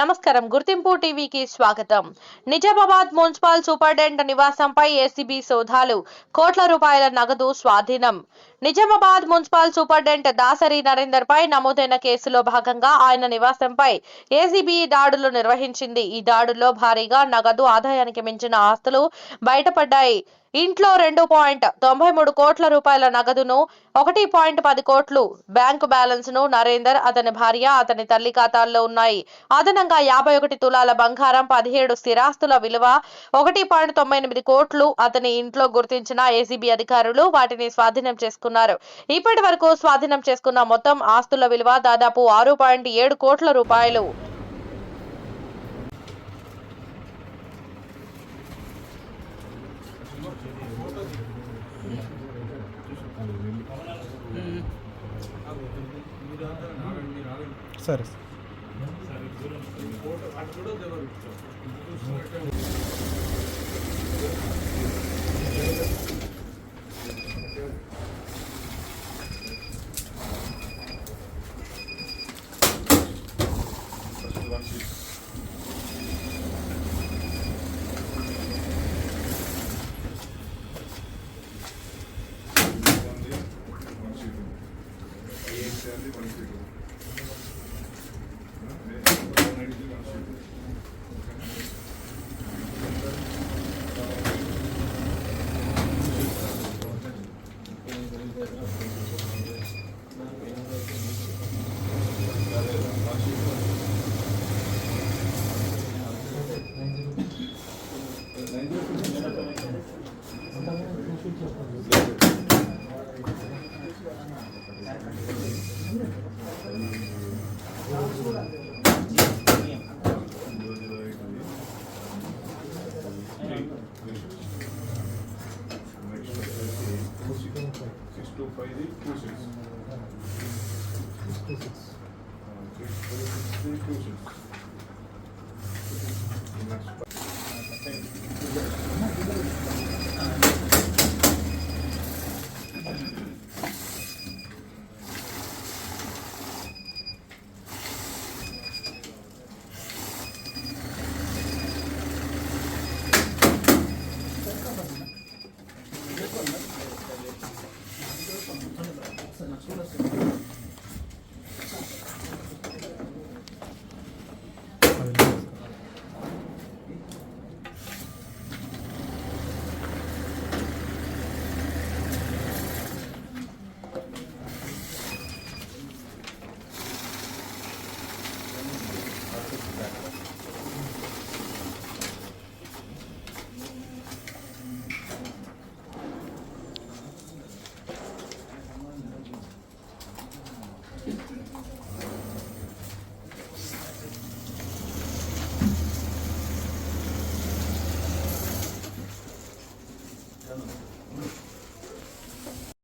నమస్కారం. గుర్తింపు టీవీకి స్వాగతం. నిజామాబాద్ మున్సిపల్ సూపరింటెండెంట్ నివాసంపై ఏసీబీ సోదాలు. కోట్ల రూపాయల నగదు స్వాధీనం. నిజామాబాద్ మున్సిపల్ సూపరింటెండెంట్ దాసరి నరేందర్ పై నమోదైన కేసులో భాగంగా ఆయన నివాసంపై ఏసీబీ దాడులు నిర్వహించింది. ఈ దాడుల్లో భారీగా నగదు ఆదాయానికి మించిన ఆస్తులు బయటపడ్డాయి. ఇంట్లో రెండు పాయింట్ తొంభై మూడు కోట్ల రూపాయల నగదును ఒకటి పాయింట్ పది కోట్లు బ్యాంకు బ్యాలెన్స్ను నరేందర్ అతని భార్య అతని తల్లి ఖాతాల్లో ఉన్నాయి. అదనంగా యాభై ఒకటి తులాల బంగారం పదిహేడు స్థిరాస్తుల విలువ ఒకటి పాయింట్ తొంభై ఎనిమిది కోట్లు అతని ఇంట్లో గుర్తించిన ఏసీబీ అధికారులు వాటిని స్వాధీనం చేసుకున్నారు. ఇప్పటి వరకు స్వాధీనం చేసుకున్న మొత్తం ఆస్తుల విలువ దాదాపు ఆరు పాయింట్ ఏడు కోట్ల రూపాయలు. సరే. Thank you. by the questions. Uh, 3, 4, 6,